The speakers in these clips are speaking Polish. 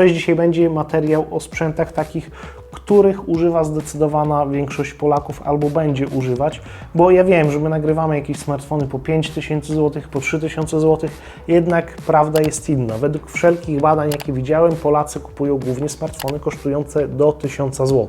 Cześć, dzisiaj będzie materiał o sprzętach takich, których używa zdecydowana większość Polaków albo będzie używać, bo ja wiem, że my nagrywamy jakieś smartfony po 5000 zł, po 3000 zł, jednak prawda jest inna. Według wszelkich badań, jakie widziałem, Polacy kupują głównie smartfony kosztujące do 1000 zł.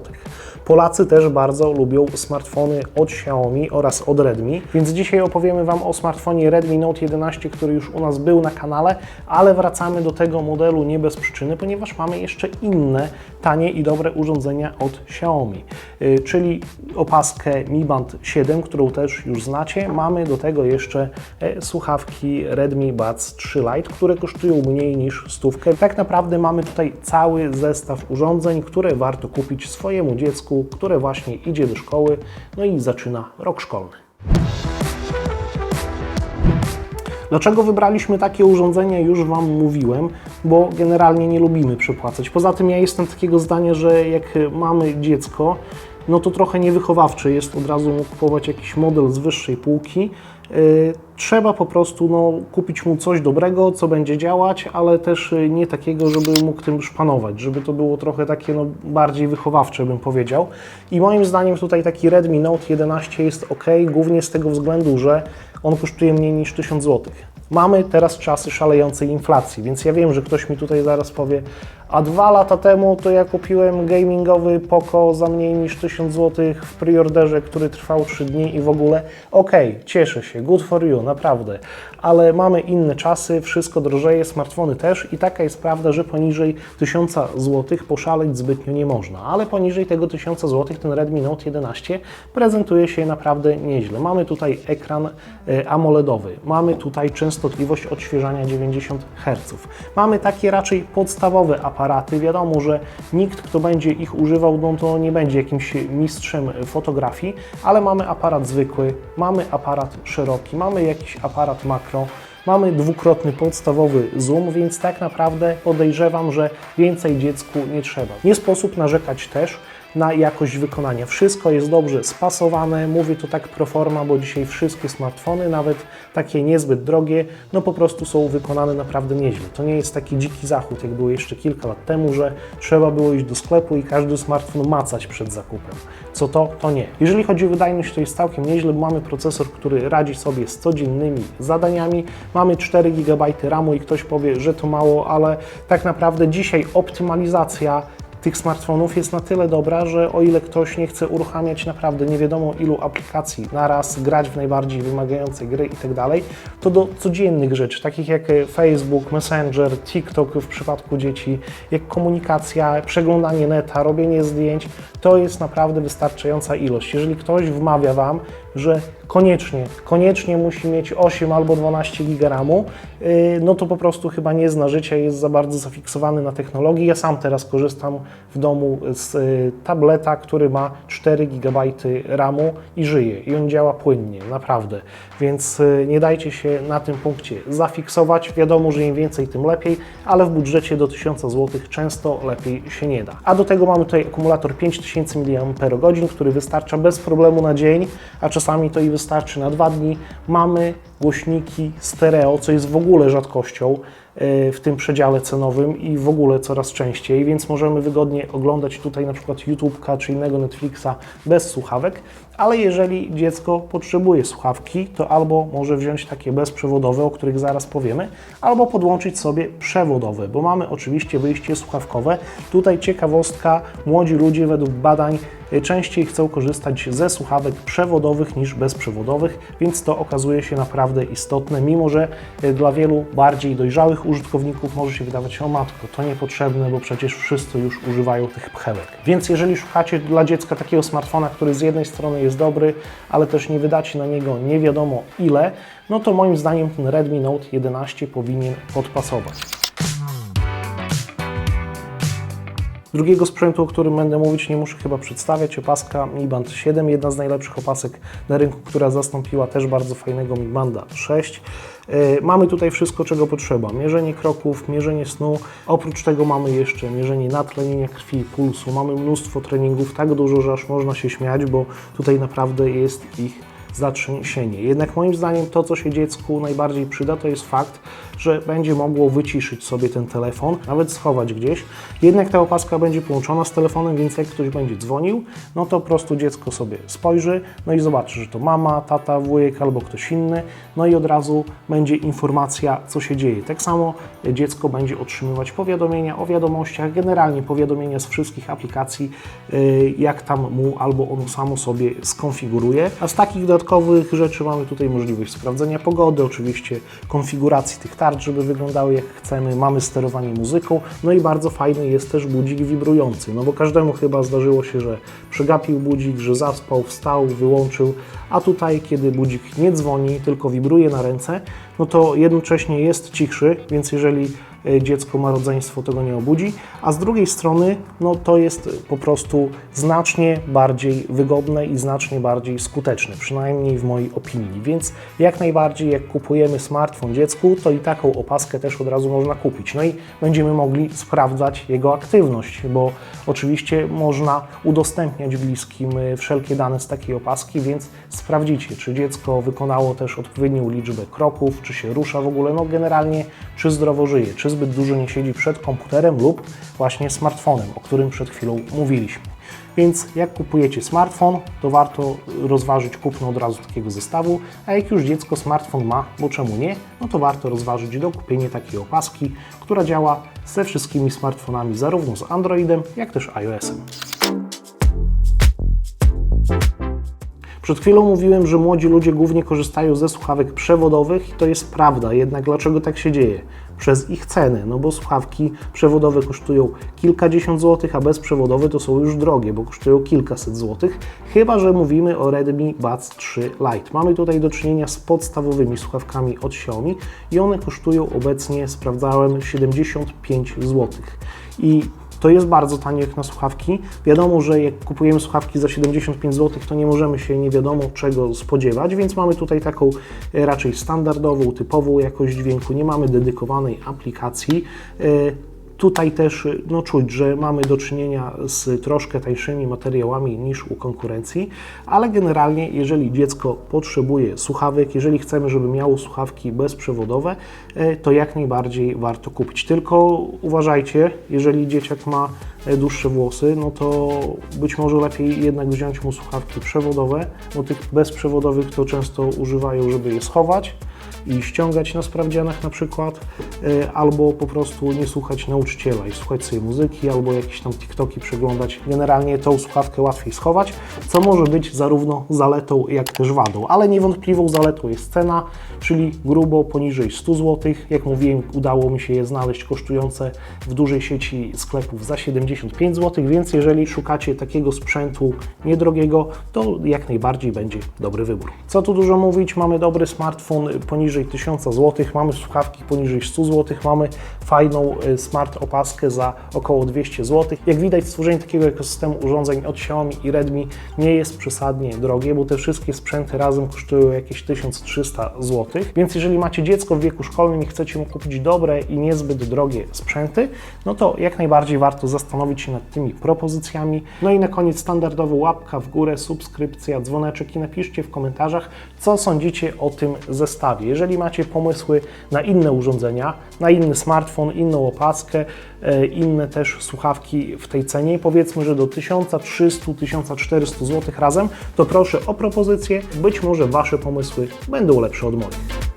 Polacy też bardzo lubią smartfony od Xiaomi oraz od Redmi, więc dzisiaj opowiemy Wam o smartfonie Redmi Note 11, który już u nas był na kanale, ale wracamy do tego modelu nie bez przyczyny, ponieważ mamy jeszcze inne tanie i dobre urządzenia od Xiaomi, yy, czyli opaskę Mi Band 7, którą też już znacie. Mamy do tego jeszcze e, słuchawki Redmi Buds 3 Lite, które kosztują mniej niż stówkę. Tak naprawdę mamy tutaj cały zestaw urządzeń, które warto kupić swojemu dziecku, które właśnie idzie do szkoły, no i zaczyna rok szkolny. Dlaczego wybraliśmy takie urządzenia, już Wam mówiłem, bo generalnie nie lubimy przepłacać. Poza tym ja jestem takiego zdania, że jak mamy dziecko, no to trochę niewychowawcze jest od razu mu kupować jakiś model z wyższej półki. Yy, trzeba po prostu no, kupić mu coś dobrego, co będzie działać, ale też yy, nie takiego, żeby mógł tym szpanować, żeby to było trochę takie no, bardziej wychowawcze, bym powiedział. I moim zdaniem tutaj taki Redmi Note 11 jest ok, głównie z tego względu, że on kosztuje mniej niż 1000 zł. Mamy teraz czasy szalejącej inflacji, więc ja wiem, że ktoś mi tutaj zaraz powie, a dwa lata temu to ja kupiłem gamingowy Poco za mniej niż 1000 zł w preorderze, który trwał 3 dni i w ogóle okej, okay, cieszę się, good for you, naprawdę, ale mamy inne czasy, wszystko drożeje, smartfony też i taka jest prawda, że poniżej 1000 zł poszaleć zbytnio nie można, ale poniżej tego 1000 zł ten Redmi Note 11 prezentuje się naprawdę nieźle. Mamy tutaj ekran AMOLEDowy, mamy tutaj częstotliwość odświeżania 90 Hz, mamy takie raczej podstawowe aparaty. Wiadomo, że nikt, kto będzie ich używał, no to nie będzie jakimś mistrzem fotografii, ale mamy aparat zwykły, mamy aparat szeroki, mamy jakiś aparat makro, mamy dwukrotny podstawowy zoom, więc tak naprawdę podejrzewam, że więcej dziecku nie trzeba. Nie sposób narzekać też, na jakość wykonania. Wszystko jest dobrze spasowane, mówię to tak pro forma, bo dzisiaj wszystkie smartfony, nawet takie niezbyt drogie, no po prostu są wykonane naprawdę nieźle. To nie jest taki dziki zachód, jak było jeszcze kilka lat temu, że trzeba było iść do sklepu i każdy smartfon macać przed zakupem. Co to? To nie. Jeżeli chodzi o wydajność, to jest całkiem nieźle, bo mamy procesor, który radzi sobie z codziennymi zadaniami. Mamy 4 GB RAMu i ktoś powie, że to mało, ale tak naprawdę dzisiaj optymalizacja tych smartfonów jest na tyle dobra, że o ile ktoś nie chce uruchamiać naprawdę nie wiadomo ilu aplikacji naraz, grać w najbardziej wymagające gry i tak to do codziennych rzeczy, takich jak Facebook, Messenger, TikTok w przypadku dzieci, jak komunikacja, przeglądanie neta, robienie zdjęć, to jest naprawdę wystarczająca ilość. Jeżeli ktoś wmawia Wam, że koniecznie, koniecznie musi mieć 8 albo 12 GB RAMu, no to po prostu chyba nie zna życia, jest za bardzo zafiksowany na technologii. Ja sam teraz korzystam w domu z y, tableta, który ma 4 GB RAMu i żyje i on działa płynnie, naprawdę. Więc y, nie dajcie się na tym punkcie zafiksować. Wiadomo, że im więcej, tym lepiej, ale w budżecie do 1000 zł często lepiej się nie da. A do tego mamy tutaj akumulator 5000 mAh, który wystarcza bez problemu na dzień, a czasami to i wystarczy na dwa dni. Mamy głośniki stereo, co jest w ogóle rzadkością w tym przedziale cenowym i w ogóle coraz częściej, więc możemy wygodnie oglądać tutaj na przykład YouTube'a czy innego Netflixa bez słuchawek, ale jeżeli dziecko potrzebuje słuchawki, to albo może wziąć takie bezprzewodowe, o których zaraz powiemy, albo podłączyć sobie przewodowe, bo mamy oczywiście wyjście słuchawkowe. Tutaj ciekawostka, młodzi ludzie według badań częściej chcą korzystać ze słuchawek przewodowych niż bezprzewodowych, więc to okazuje się naprawdę istotne, mimo że dla wielu bardziej dojrzałych użytkowników może się wydawać, o matko, to niepotrzebne, bo przecież wszyscy już używają tych pchełek. Więc jeżeli szukacie dla dziecka takiego smartfona, który z jednej strony jest dobry, ale też nie wydacie na niego nie wiadomo ile, no to moim zdaniem ten Redmi Note 11 powinien podpasować. Drugiego sprzętu, o którym będę mówić, nie muszę chyba przedstawiać. Opaska Mi Band 7, jedna z najlepszych opasek na rynku, która zastąpiła też bardzo fajnego Mi Banda 6. Mamy tutaj wszystko, czego potrzeba. Mierzenie kroków, mierzenie snu. Oprócz tego mamy jeszcze mierzenie natlenienia krwi, pulsu. Mamy mnóstwo treningów, tak dużo, że aż można się śmiać, bo tutaj naprawdę jest ich zatrzęsienie. Jednak moim zdaniem to, co się dziecku najbardziej przyda, to jest fakt, że będzie mogło wyciszyć sobie ten telefon, nawet schować gdzieś. Jednak ta opaska będzie połączona z telefonem, więc jak ktoś będzie dzwonił, no to po prostu dziecko sobie spojrzy, no i zobaczy, że to mama, tata, wujek albo ktoś inny, no i od razu będzie informacja, co się dzieje. Tak samo dziecko będzie otrzymywać powiadomienia o wiadomościach, generalnie powiadomienia z wszystkich aplikacji, y, jak tam mu albo ono samo sobie skonfiguruje. A z takich dodatkowych rzeczy mamy tutaj możliwość sprawdzenia pogody, oczywiście konfiguracji tych tarcz, żeby wyglądały jak chcemy, mamy sterowanie muzyką, no i bardzo fajny jest też budzik wibrujący, no bo każdemu chyba zdarzyło się, że przegapił budzik, że zaspał, wstał, wyłączył, a tutaj, kiedy budzik nie dzwoni, tylko wibruje na ręce, no to jednocześnie jest cichszy, więc jeżeli dziecko ma rodzeństwo, to go nie obudzi, a z drugiej strony, no to jest po prostu znacznie bardziej wygodne i znacznie bardziej skuteczne, przynajmniej w mojej opinii. Więc jak najbardziej, jak kupujemy smartfon dziecku, to i taką opaskę też od razu można kupić. No i będziemy mogli sprawdzać jego aktywność, bo oczywiście można udostępniać bliskim e, wszelkie dane z takiej opaski, więc sprawdzicie, czy dziecko wykonało też odpowiednią liczbę kroków, czy się rusza w ogóle, no generalnie, czy zdrowo żyje, czy zbyt dużo nie siedzi przed komputerem lub właśnie smartfonem, o którym przed chwilą mówiliśmy. Więc jak kupujecie smartfon, to warto rozważyć kupno od razu takiego zestawu, a jak już dziecko smartfon ma, bo czemu nie, no to warto rozważyć dokupienie takiej opaski, która działa ze wszystkimi smartfonami, zarówno z Androidem, jak też iOS-em. Przed chwilą mówiłem, że młodzi ludzie głównie korzystają ze słuchawek przewodowych i to jest prawda. Jednak dlaczego tak się dzieje? Przez ich ceny, no bo słuchawki przewodowe kosztują kilkadziesiąt złotych, a bezprzewodowe to są już drogie, bo kosztują kilkaset złotych, chyba że mówimy o Redmi Buds 3 Lite. Mamy tutaj do czynienia z podstawowymi słuchawkami od Xiaomi i one kosztują obecnie, sprawdzałem, 75 złotych. I to jest bardzo tanie jak na słuchawki. Wiadomo, że jak kupujemy słuchawki za 75 zł, to nie możemy się nie wiadomo czego spodziewać, więc mamy tutaj taką e, raczej standardową, typową jakość dźwięku. Nie mamy dedykowanej aplikacji. Tutaj też no, czuć, że mamy do czynienia z troszkę tańszymi materiałami niż u konkurencji, ale generalnie, jeżeli dziecko potrzebuje słuchawek, jeżeli chcemy, żeby miało słuchawki bezprzewodowe, e, to jak najbardziej warto kupić. Tylko uważajcie, jeżeli dzieciak ma e, dłuższe włosy, no to być może lepiej jednak wziąć mu słuchawki przewodowe, bo tych bezprzewodowych to często używają, żeby je schować i ściągać na sprawdzianach na przykład, e, albo po prostu nie słuchać nauczyciela i słuchać sobie muzyki, albo jakieś tam TikToki przeglądać. Generalnie tą słuchawkę łatwiej schować, co może być zarówno zaletą, jak też wadą, ale niewątpliwą zaletą jest cena, czyli grubo poniżej 100 zł. Jak mówiłem, udało mi się je znaleźć kosztujące w dużej sieci sklepów za 75 zł, więc jeżeli szukacie takiego sprzętu niedrogiego, to jak najbardziej będzie dobry wybór. Co tu dużo mówić, mamy dobry smartfon poniżej 1000 zł, mamy słuchawki poniżej 100 zł, mamy fajną y, smart opaskę za około 200 zł. Jak widać, stworzenie takiego ekosystemu urządzeń od Xiaomi i Redmi nie jest przesadnie drogie, bo te wszystkie sprzęty razem kosztują jakieś 1300 zł. Więc jeżeli macie dziecko w wieku szkolnym i chcecie mu kupić dobre i niezbyt drogie sprzęty, no to jak najbardziej warto zastanowić się nad tymi propozycjami. No i na koniec standardowo łapka w górę, subskrypcja, dzwoneczek i napiszcie w komentarzach, co sądzicie o tym zestawie. Jeżeli macie pomysły na inne urządzenia, na inny smartfon, inną opaskę, e, inne też słuchawki w tej cenie, powiedzmy, że do 1300-1400 zł razem, to proszę o propozycje. Być może Wasze pomysły będą lepsze od moich.